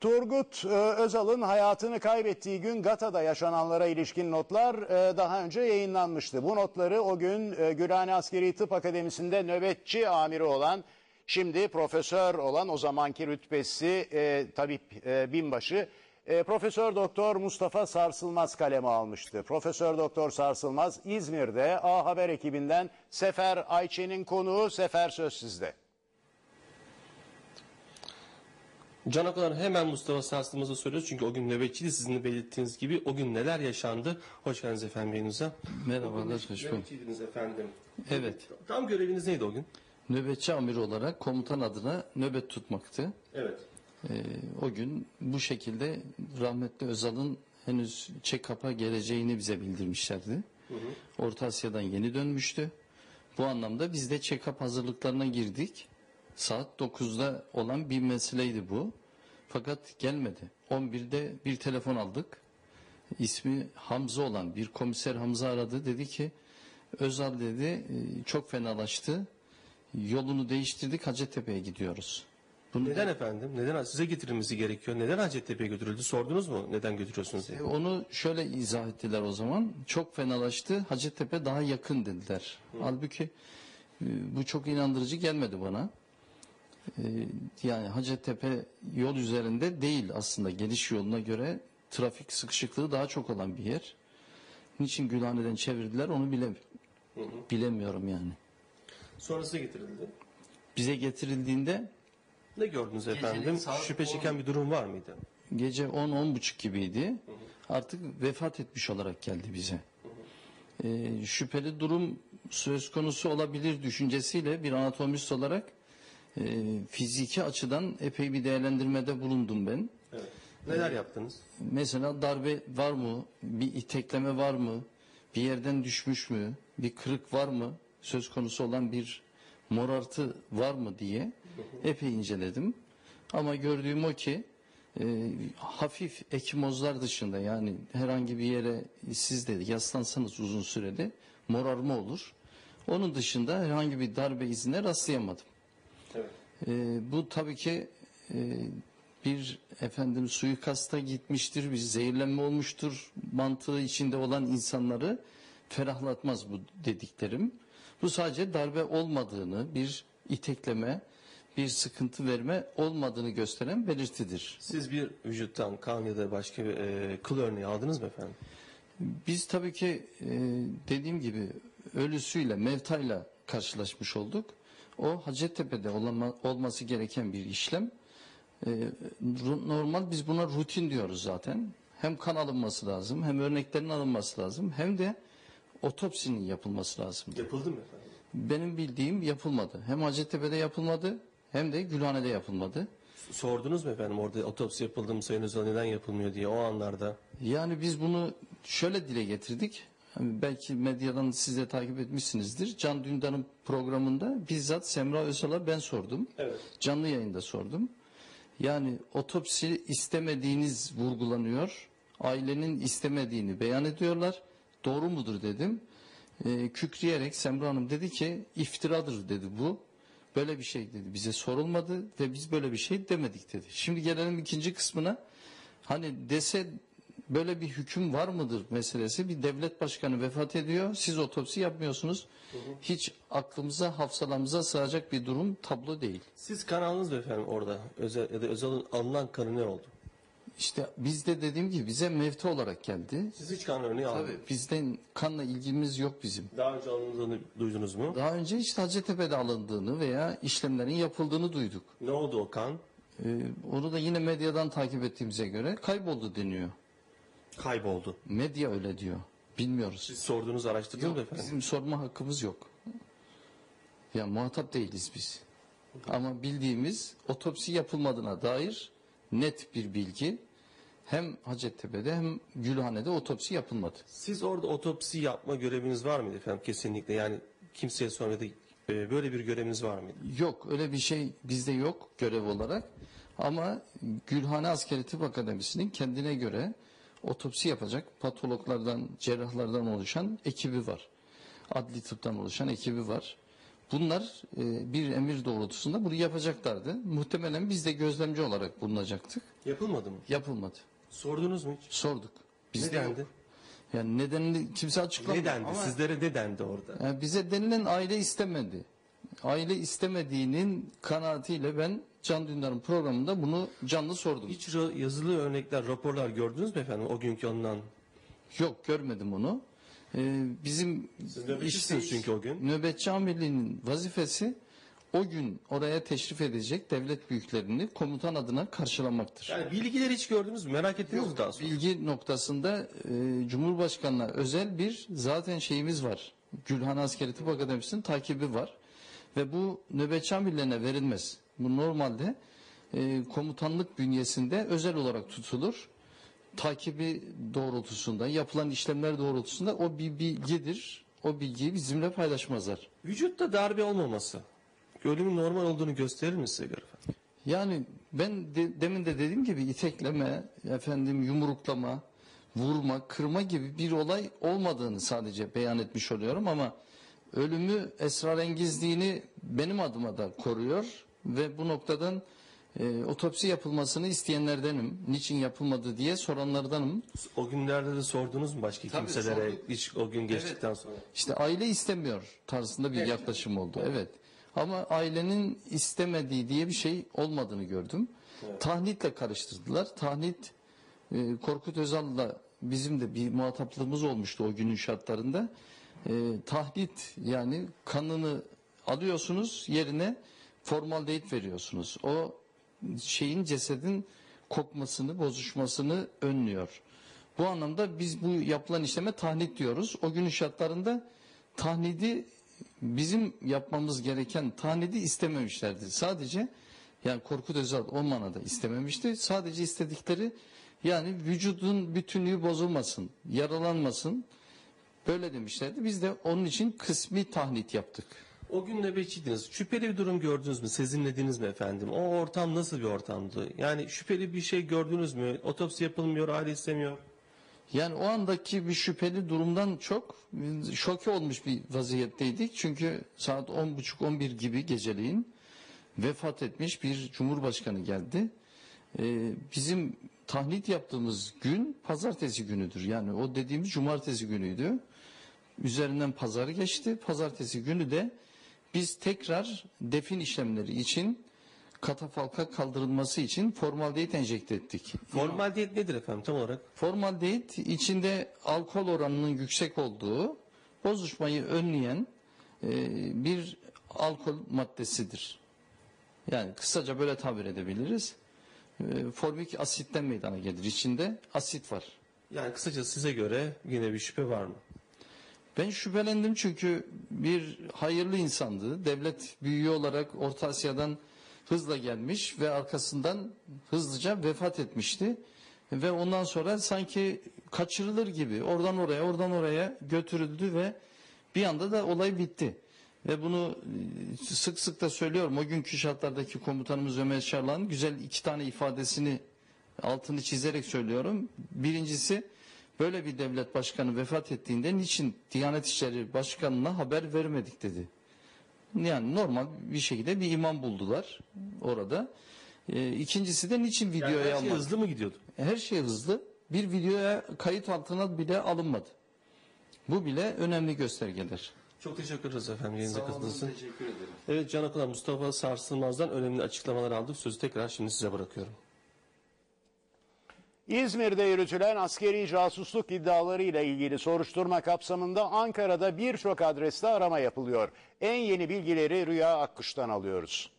Turgut e, Özal'ın hayatını kaybettiği gün Gata'da yaşananlara ilişkin notlar e, daha önce yayınlanmıştı. Bu notları o gün e, Gülhane Askeri Tıp Akademisi'nde nöbetçi amiri olan, şimdi profesör olan o zamanki rütbesi tabip binbaşı Profesör Doktor Mustafa Sarsılmaz kaleme almıştı. Profesör Doktor Sarsılmaz İzmir'de A Haber ekibinden Sefer Ayçe'nin konuğu Sefer söz sizde. Can Akalar hemen Mustafa Sarsılmaz'a soruyoruz çünkü o gün nöbetçiydi sizin de belirttiğiniz gibi. O gün neler yaşandı? Hoş geldiniz efendim yayınıza. Merhabalar, hoş bulduk. Nöbetçiydiniz efendim. Evet, Tam göreviniz neydi o gün? nöbetçi amir olarak komutan adına nöbet tutmaktı. Evet. Ee, o gün bu şekilde rahmetli Özal'ın henüz check-up'a geleceğini bize bildirmişlerdi. Orta Asya'dan yeni dönmüştü. Bu anlamda biz de check-up hazırlıklarına girdik. Saat 9'da olan bir meseleydi bu. Fakat gelmedi. 11'de bir telefon aldık. İsmi Hamza olan bir komiser Hamza aradı. Dedi ki Özal dedi "e, çok fenalaştı. Yolunu değiştirdik Hacettepe'ye gidiyoruz. Bunu Neden efendim? Neden size getirilmesi gerekiyor? Neden Hacettepe'ye götürüldü? Sordunuz mu? Neden götürüyorsunuz diye. E, Onu şöyle izah ettiler o zaman. Çok fenalaştı. Hacettepe daha yakın dediler. Halbuki e, bu çok inandırıcı gelmedi bana. E, Yani Hacettepe yol üzerinde değil aslında geliş yoluna göre trafik sıkışıklığı daha çok olan bir yer. Niçin Gülhane'den çevirdiler onu bile bilemiyorum yani. Sonrası getirildi. Bize getirildiğinde Ne gördünüz efendim? Şüphe çeken bir durum var mıydı? Gece 10-10.30 gibiydi. Artık vefat etmiş olarak geldi bize. Ee, şüpheli durum söz konusu olabilir düşüncesiyle bir anatomist olarak e, fiziki açıdan epey bir değerlendirmede bulundum ben. Evet. Neler yaptınız? Mesela darbe var mı? Bir itekleme var mı? Bir yerden düşmüş mü? Bir kırık var mı? Söz konusu olan bir morartı var mı diye epey inceledim. Ama gördüğüm o ki e, hafif ekimozlar dışında yani herhangi bir yere siz de yaslansanız uzun sürede morarma olur. Onun dışında herhangi bir darbe izine rastlayamadım. Evet. Ee, bu tabii ki e, bir efendim suikasta gitmiştir, bir zehirlenme olmuştur mantığı içinde olan insanları ferahlatmaz bu dediklerim. Bu sadece darbe olmadığını, bir itekleme, bir sıkıntı verme olmadığını gösteren belirtidir. Siz bir vücuttan kan ya da başka bir e, kıl örneği aldınız mı efendim? Biz tabii ki e, dediğim gibi ölüsüyle, mevtayla karşılaşmış olduk. O Hacettepe'de olama- olması gereken bir işlem. E, normal biz buna rutin diyoruz zaten. Hem kan alınması lazım, hem örneklerin alınması lazım, hem de otopsinin yapılması lazım. Yapıldı mı efendim? Benim bildiğim yapılmadı. Hem Hacettepe'de yapılmadı, hem de Gülhane'de yapılmadı. Sordunuz mu efendim orada otopsi yapıldı mı Sayın Özal neden yapılmıyor diye o anlarda? Yani biz bunu şöyle dile getirdik. Hani belki medyadan siz de takip etmişsinizdir. Can Dündar'ın programında bizzat Semra Özal'a ben sordum. Evet. Canlı yayında sordum. Yani otopsi istemediğiniz vurgulanıyor. Ailenin istemediğini beyan ediyorlar. Doğru mudur dedim. Ee, kükreyerek Semra Hanım dedi ki iftiradır dedi bu. Böyle bir şey dedi. Bize sorulmadı ve biz böyle bir şey demedik dedi. Şimdi gelelim ikinci kısmına. Hani dese böyle bir hüküm var mıdır meselesi. Bir devlet başkanı vefat ediyor. Siz otopsi yapmıyorsunuz. Hiç aklımıza, hafsalamıza sığacak bir durum tablo değil. Siz kan aldınız mı efendim orada? Özel, ya da Özal'ın alınan kanı ne oldu? İşte biz de dediğim gibi bize mevte olarak geldi. Siz hiç kan örneği aldınız. Tabii bizden kanla ilgimiz yok bizim. Daha önce alındığını duydunuz mu? Daha önce işte Hacettepe'de alındığını veya işlemlerin yapıldığını duyduk. Ne oldu o kan? Ee, onu da yine medyadan takip ettiğimize göre kayboldu deniyor. Kayboldu. Medya öyle diyor. Bilmiyoruz. Siz sordunuz araştırdınız mı efendim? Bizim sorma hakkımız yok. Ya muhatap değiliz biz. Ama bildiğimiz otopsi yapılmadığına dair net bir bilgi hem Hacettepe'de hem Gülhane'de otopsi yapılmadı. Siz orada otopsi yapma göreviniz var mıydı efendim? Kesinlikle yani kimseye sormadı. e, Böyle bir göreviniz var mıydı? Yok öyle bir şey bizde yok görev olarak. Ama Gülhane Askeri Tıp Akademisi'nin kendine göre otopsi yapacak patologlardan, cerrahlardan oluşan ekibi var. Adli tıptan oluşan ekibi var. Bunlar e, bir emir doğrultusunda bunu yapacaklardı. Muhtemelen biz de gözlemci olarak bulunacaktık. Yapılmadı mı? Yapılmadı. Sordunuz mu hiç? Sorduk. Ne Bizde dendi? yok. Yani nedenini kimse açıklamadı. Ne dendi? Ama Sizlere ne dendi orada? yani bize denilen aile istemedi. Aile istemediğinin kanaatiyle ben Can Dündar'ın programında bunu canlı sordum. Hiç yazılı örnekler, raporlar gördünüz mü efendim o günkü alınan? Yok görmedim onu. Ee, bizim nöbetçisiniz çünkü o gün. Nöbetçi amirliğinin vazifesi o gün oraya teşrif edecek devlet büyüklerini komutan adına karşılamaktır. Yani bilgileri hiç gördünüz mü? Merak ettiniz mi daha sonra? Bilgi noktasında e, Cumhurbaşkanı'na özel bir zaten şeyimiz var. Gülhan Askeri Tıp Akademisi'nin takibi var. Ve bu nöbetçi amirlerine verilmez. Bu normalde e, komutanlık bünyesinde özel olarak tutulur. Takibi doğrultusunda, yapılan işlemler doğrultusunda o bir bilgidir. O bilgiyi bizimle paylaşmazlar. Vücutta darbe olmaması. Ölümün normal olduğunu gösterir mi size göre efendim? Yani ben de- demin de dediğim gibi itekleme, efendim yumruklama, vurma, kırma gibi bir olay olmadığını sadece beyan etmiş oluyorum ama ölümü esrarengizliğini benim adıma da koruyor ve bu noktadan e, otopsi yapılmasını isteyenlerdenim. Niçin yapılmadı diye soranlardanım. O günlerde de sordunuz mu başka Tabii, kimselere sorduk. hiç o gün geçtikten sonra? İşte aile istemiyor tarzında bir yaklaşım oldu. Evet. Ama ailenin istemediği diye bir şey olmadığını gördüm. Tahnitle karıştırdılar. Tahnit e, Korkut Özal'la bizim de bir muhataplığımız olmuştu o günün şartlarında. E, tahnit yani kanını alıyorsunuz yerine formaldehit veriyorsunuz. O şeyin cesedin kokmasını, bozuşmasını önlüyor. Bu anlamda biz bu yapılan işleme tahnit diyoruz. O günün şartlarında tahnidi bizim yapmamız gereken tahnidi istememişlerdi. Sadece yani Korkut Özal o manada istememişti. Sadece istedikleri yani vücudun bütünlüğü bozulmasın, yaralanmasın. Böyle demişlerdi. Biz de onun için kısmi tahnit yaptık. O gün nöbetçiydiniz. Şüpheli bir durum gördünüz mü? Sezinlediniz mi efendim? O ortam nasıl bir ortamdı? Yani şüpheli bir şey gördünüz mü? Otopsi yapılmıyor, aile istemiyor. Yani o andaki bir şüpheli durumdan çok şoke olmuş bir vaziyetteydik. Çünkü saat 10.30-11 gibi geceleyin vefat etmiş bir cumhurbaşkanı geldi. Ee, bizim tahnit yaptığımız gün pazartesi günüdür. Yani o dediğimiz cumartesi günüydü. Üzerinden pazar geçti. Pazartesi günü de biz tekrar defin işlemleri için katafalka kaldırılması için formaldehit enjekte ettik. Formaldehit nedir efendim tam olarak? Formaldehit içinde alkol oranının yüksek olduğu bozuşmayı önleyen e, bir alkol maddesidir. Yani kısaca böyle tabir edebiliriz. E, formik asitten meydana gelir. İçinde asit var. Yani kısaca size göre yine bir şüphe var mı? Ben şüphelendim çünkü bir hayırlı insandı. Devlet büyüğü olarak Orta Asya'dan hızla gelmiş ve arkasından hızlıca vefat etmişti. Ve ondan sonra sanki kaçırılır gibi oradan oraya oradan oraya götürüldü ve bir anda da olay bitti. Ve bunu e, sık sık da söylüyorum. O günkü şartlardaki komutanımız Ömer Şarlan'ın güzel iki tane ifadesini altını çizerek söylüyorum. Birincisi böyle bir devlet başkanı vefat ettiğinde niçin Diyanet İşleri Başkanı'na haber vermedik dedi. Yani normal bir şekilde bir imam buldular orada. Ee, ikincisi de niçin Yani videoya her şey almadı? hızlı mı gidiyordu? Her şey hızlı. Bir videoya kayıt altına bile alınmadı. Bu bile önemli göstergeler. Çok teşekkür ederiz efendim yayınıza katıldığınız için. Teşekkür ederim. Evet Can Okulan Mustafa Sarsılmaz'dan önemli açıklamalar aldık. Sözü tekrar şimdi size bırakıyorum. İzmir'de yürütülen askeri casusluk iddiaları ile ilgili soruşturma kapsamında Ankara'da birçok adreste arama yapılıyor. En yeni bilgileri Rüya Akkuş'tan alıyoruz.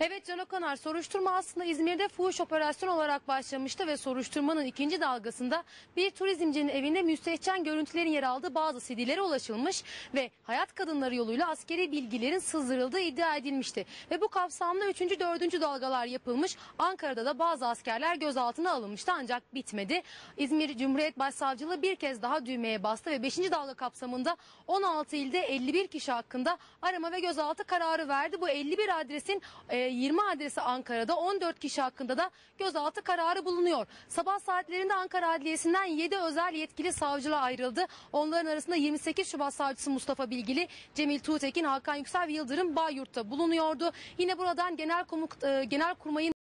Evet Can Okanar soruşturma aslında İzmir'de fuhuş operasyon olarak başlamıştı ve soruşturmanın ikinci dalgasında bir turizmcinin evinde müstehcen görüntülerin yer aldığı bazı CD'lere ulaşılmış ve hayat kadınları yoluyla askeri bilgilerin sızdırıldığı iddia edilmişti. Ve bu kapsamda 3. 4. dalgalar yapılmış. Ankara'da da bazı askerler gözaltına alınmıştı ancak bitmedi. İzmir Cumhuriyet Başsavcılığı bir kez daha düğmeye bastı ve 5. dalga kapsamında 16 ilde 51 kişi hakkında arama ve gözaltı kararı verdi. Bu 51 adresin e, 20 adresi Ankara'da 14 kişi hakkında da gözaltı kararı bulunuyor. Sabah saatlerinde Ankara Adliyesi'nden 7 özel yetkili savcılığa ayrıldı. Onların arasında 28 Şubat savcısı Mustafa Bilgili, Cemil Tuğtekin, Hakan Yüksel ve Yıldırım Bayyurt'ta bulunuyordu. Yine buradan genel, komut, e, genel kurmayın